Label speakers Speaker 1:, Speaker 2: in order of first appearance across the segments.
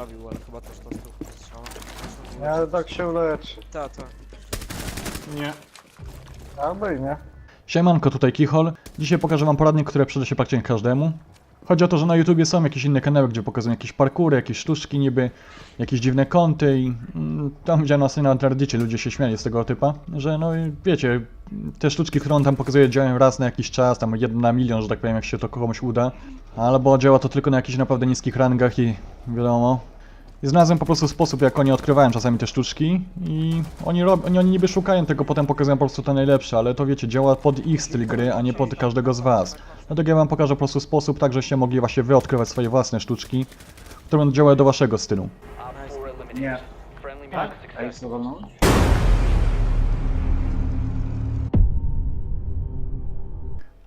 Speaker 1: nabił, ale chyba też dostał strzała.
Speaker 2: Ja tak się leczy.
Speaker 1: Ta, ta.
Speaker 3: Nie.
Speaker 2: Albo i nie.
Speaker 3: Siemanko, tutaj Kichol. Dzisiaj pokażę wam poradnik, który przyda się praktycznie każdemu. Chodzi o to, że na YouTubie są jakieś inne kanały, gdzie pokazują jakieś parkury, jakieś sztuczki niby, jakieś dziwne kąty i mm, tam widziałem na na Reddicie, ludzie się śmiali z tego typa, że no i wiecie, te sztuczki, które on tam pokazuje działają raz na jakiś czas, tam jeden na milion, że tak powiem, jak się to komuś uda, albo działa to tylko na jakichś naprawdę niskich rangach i wiadomo, i znalazłem po prostu sposób, jak oni odkrywają czasami te sztuczki i oni, rob, oni, oni niby szukają tego, potem pokazują po prostu to najlepsze, ale to wiecie, działa pod ich styl gry, a nie pod każdego z was. Dlatego ja wam pokażę po prostu sposób, tak żeście mogli właśnie wy odkrywać swoje własne sztuczki, które będą działały do waszego stylu.
Speaker 2: Nie. Tak? A jest wolno?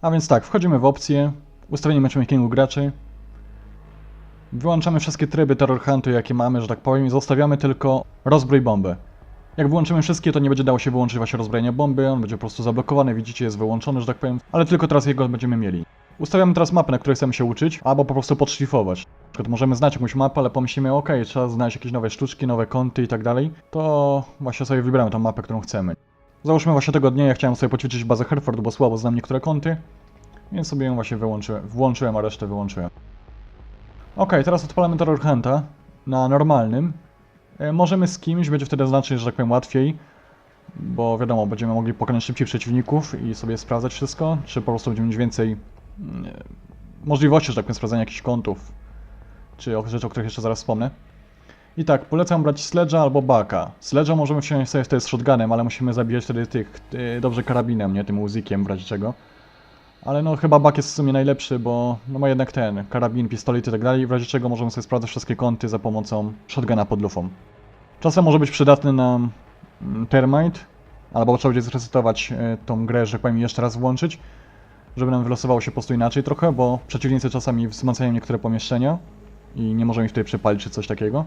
Speaker 3: A więc tak, wchodzimy w opcję, ustawienie matchmakingu graczy, wyłączamy wszystkie tryby terror huntu jakie mamy, że tak powiem i zostawiamy tylko rozbrój bombę. Jak wyłączymy wszystkie, to nie będzie dało się wyłączyć właśnie rozbrojenia bomby, on będzie po prostu zablokowany, widzicie, jest wyłączony, że tak powiem, ale tylko teraz jego będziemy mieli. Ustawiamy teraz mapę, na której chcemy się uczyć, albo po prostu podszlifować. Na przykład możemy znać jakąś mapę, ale pomyślimy, ok, trzeba znaleźć jakieś nowe sztuczki, nowe kąty i tak dalej, to właśnie sobie wybieramy tą mapę, którą chcemy. Załóżmy właśnie tego dnia, ja chciałem sobie poćwiczyć bazę Hereford, bo słabo znam niektóre kąty, więc sobie ją właśnie wyłączyłem, włączyłem, a resztę wyłączyłem. Ok, teraz odpalamy Terror Hunta na normalnym. E, możemy z kimś, będzie wtedy znacznie, że tak powiem, łatwiej, bo wiadomo, będziemy mogli pokonać szybciej przeciwników i sobie sprawdzać wszystko, czy po prostu będziemy mieć więcej mm, e, możliwości, że tak powiem, sprawdzania jakichś kątów, czy rzeczy, o których jeszcze zaraz wspomnę. I tak, polecam brać Sledge'a albo Baka. Sledge'a możemy wsiąść sobie wtedy z shotgunem, ale musimy zabijać wtedy tych, e, dobrze karabinem, nie tym uzikiem w razie czego. Ale no chyba Bak jest w sumie najlepszy, bo no ma jednak ten, karabin, pistolet i tak dalej, w razie czego możemy sobie sprawdzać wszystkie kąty za pomocą shotguna pod lufą. Czasem może być przydatny na mm, Termite, albo trzeba będzie zresetować e, tą grę, że tak powiem, jeszcze raz włączyć, żeby nam wylosowało się po prostu inaczej trochę, bo przeciwnicy czasami wzmacniają niektóre pomieszczenia i nie możemy ich tutaj przepalić czy coś takiego.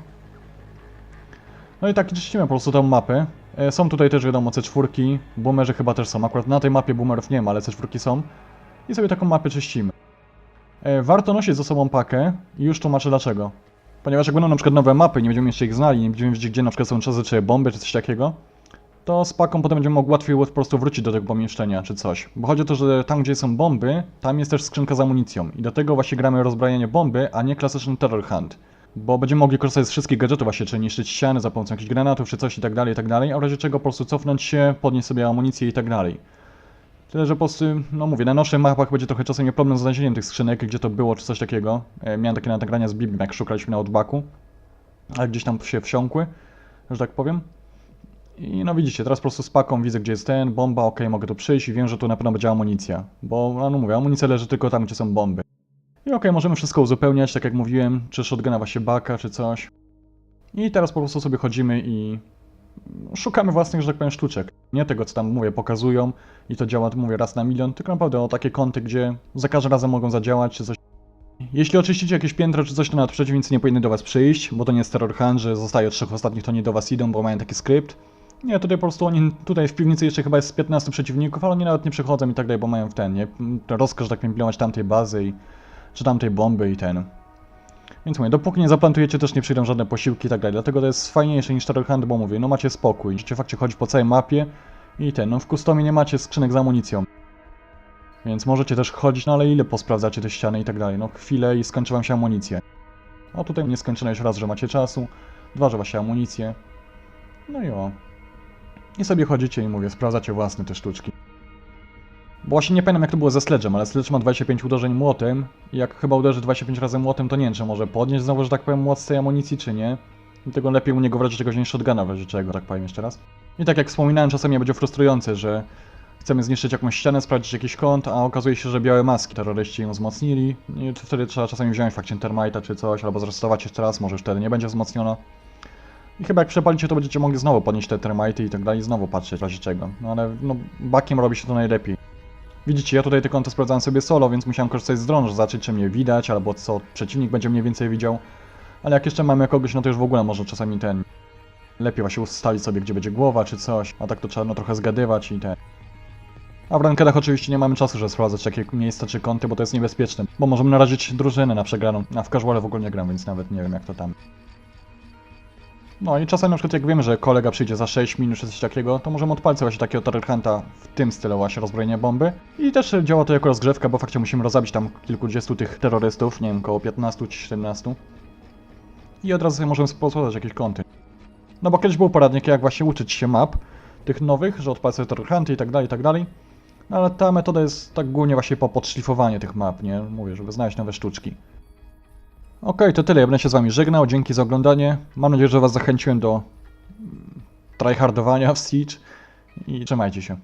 Speaker 3: No i tak czyścimy po prostu tą mapę. E, Są tutaj też wiadomo C4, boomerzy chyba też są. Akurat na tej mapie boomerów nie ma, ale C4 są. I sobie taką mapę czyścimy. E, Warto nosić ze sobą pakę i już tłumaczę dlaczego. Ponieważ jak będą na przykład nowe mapy, nie będziemy jeszcze ich znali, nie będziemy wiedzieć gdzie na przykład są czasy czy bomby czy coś takiego, to z paką potem będziemy mogli łatwiej po prostu wrócić do tego pomieszczenia czy coś. Bo chodzi o to, że tam gdzie są bomby, tam jest też skrzynka z amunicją. I do tego właśnie gramy rozbrajanie bomby, a nie klasyczny terror hunt. Bo będziemy mogli korzystać z wszystkich gadżetów właśnie, czy niszczyć ściany za pomocą jakichś granatów, czy coś i tak dalej, i tak dalej, a w razie czego po prostu cofnąć się, podnieść sobie amunicję i tak dalej. Tyle, że po prostu, no mówię, na nowszych mapach będzie trochę czasem problem z znalezieniem tych skrzynek, gdzie to było, czy coś takiego. E, miałem takie nagrania z Bibim, jak szukaliśmy na odbaku, ale gdzieś tam się wsiąkły, że tak powiem. I no widzicie, teraz po prostu z paką widzę, gdzie jest ten, bomba, ok, mogę tu przyjść i wiem, że tu na pewno będzie amunicja. Bo, no, mówię, amunicja leży tylko tam, gdzie są bomby. I okej, możemy wszystko uzupełniać, tak jak mówiłem, czy shotguna właśnie baka, czy coś. I teraz po prostu sobie chodzimy i szukamy własnych, że tak powiem, sztuczek. Nie tego, co tam mówię, pokazują i to działa, mówię, raz na milion, tylko naprawdę o takie kąty, gdzie za każdym razem mogą zadziałać, czy coś. Jeśli oczyścicie jakieś piętro czy coś, to nawet przeciwnicy nie powinny do was przyjść, bo to nie jest terror hunt, że zostaje trzech ostatnich, to nie do was idą, bo mają taki skrypt. Nie, tutaj po prostu oni, tutaj w piwnicy jeszcze chyba jest z 15 przeciwników, ale oni nawet nie przychodzą i tak dalej, bo mają w ten, nie? Rozkaz, że tak powiem, pilnować tamtej bazy i czy tamtej bomby i ten. Więc mówię, dopóki nie zaplantujecie, też nie przyjdą żadne posiłki i tak dalej. Dlatego to jest fajniejsze niż Terror Hunt, bo mówię, no macie spokój. Możecie faktycznie chodzić po całej mapie i ten, no w customie nie macie skrzynek z amunicją. Więc możecie też chodzić, no ale ile posprawdzacie te ściany i tak dalej. No chwilę i skończy wam się amunicja. A tutaj nie skończone już raz, że macie czasu, dwa, że macie amunicję. No i o. I sobie chodzicie i mówię, sprawdzacie własne te sztuczki. Bo właśnie nie pamiętam jak to było ze Sledge'em, ale Sledge ma 25 uderzeń młotem i jak chyba uderzy 25 razy młotem, to nie wiem, czy może podnieść znowu, że tak powiem, młot z tej amunicji, czy nie. Dlatego lepiej u niego w razie czegoś niż shotguna, czego, tak powiem jeszcze raz. I tak jak wspominałem, czasami będzie frustrujące, że chcemy zniszczyć jakąś ścianę, sprawdzić jakiś kąt, a okazuje się, że białe maski terroryści ją wzmocnili. I wtedy trzeba czasami wziąć fakcie termita czy coś, albo zresetować jeszcze raz, może już wtedy nie będzie wzmocniona. I chyba jak przepalicie, to będziecie mogli znowu podnieść te termity i tak dalej, znowu patrzeć w razie czego. No ale no, bakiem robi się to najlepiej. Widzicie, ja tutaj te konto sprawdzałem sobie solo, więc musiałem korzystać z żeby zobaczyć, czy mnie widać, albo co przeciwnik będzie mniej więcej widział. Ale jak jeszcze mamy kogoś, no to już w ogóle może czasami ten... Lepiej właśnie ustalić sobie, gdzie będzie głowa, czy coś, a tak to trzeba no trochę zgadywać i ten... A w rankedach oczywiście nie mamy czasu, żeby sprawdzać jakie miejsca czy kąty, bo to jest niebezpieczne. Bo możemy narazić drużynę na przegraną. A w casuale w ogóle nie gram, więc nawet nie wiem jak to tam. No i czasem na przykład jak wiemy, że kolega przyjdzie za 6 minut czy coś takiego, to możemy odpalić właśnie takiego Hunta w tym stylu właśnie rozbrojenia bomby. I też działa to jako rozgrzewka, bo faktycznie musimy rozzabić tam kilkudziestu tych terrorystów, nie wiem, około 15 czy 17. I od razu możemy sponsorować jakieś kąty. No bo kiedyś był poradnik, jak właśnie uczyć się map, tych nowych, że odpalać sobie Terror Hunty i tak dalej, i tak dalej. No ale ta metoda jest tak głównie właśnie po podszlifowanie tych map, nie? Mówię, żeby znaleźć nowe sztuczki. Okej, to tyle. Ja będę się z wami żegnał. Dzięki za oglądanie. Mam nadzieję, że was zachęciłem do tryhardowania w Siege i trzymajcie się.